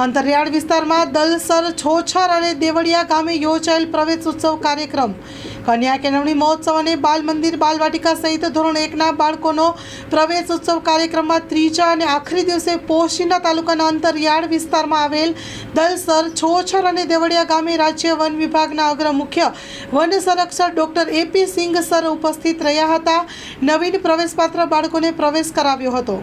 અંતરિયાળ વિસ્તારમાં દલસર છોછર અને દેવળિયા ગામે યોજાયેલ પ્રવેશ ઉત્સવ કાર્યક્રમ. કન્યા કેળવણી મહોત્સવ અને બાલ મંદિર બાલવાટિકા સહિત ધોરણ એકના બાળકોનો પ્રવેશ ઉત્સવ કાર્યક્રમમાં ત્રીજા અને આખરી દિવસે પોશીના તાલુકાના અંતરિયાળ વિસ્તારમાં આવેલ દલસર છોછર અને દેવળિયા ગામે રાજ્ય વન વિભાગના અગ્ર મુખ્ય વન સંરક્ષક doctor A P Singh sir ઉપસ્થિત રહ્યા હતા. નવીન પ્રવેશપાત્ર બાળકોને પ્રવેશ કરાવ્યો હતો.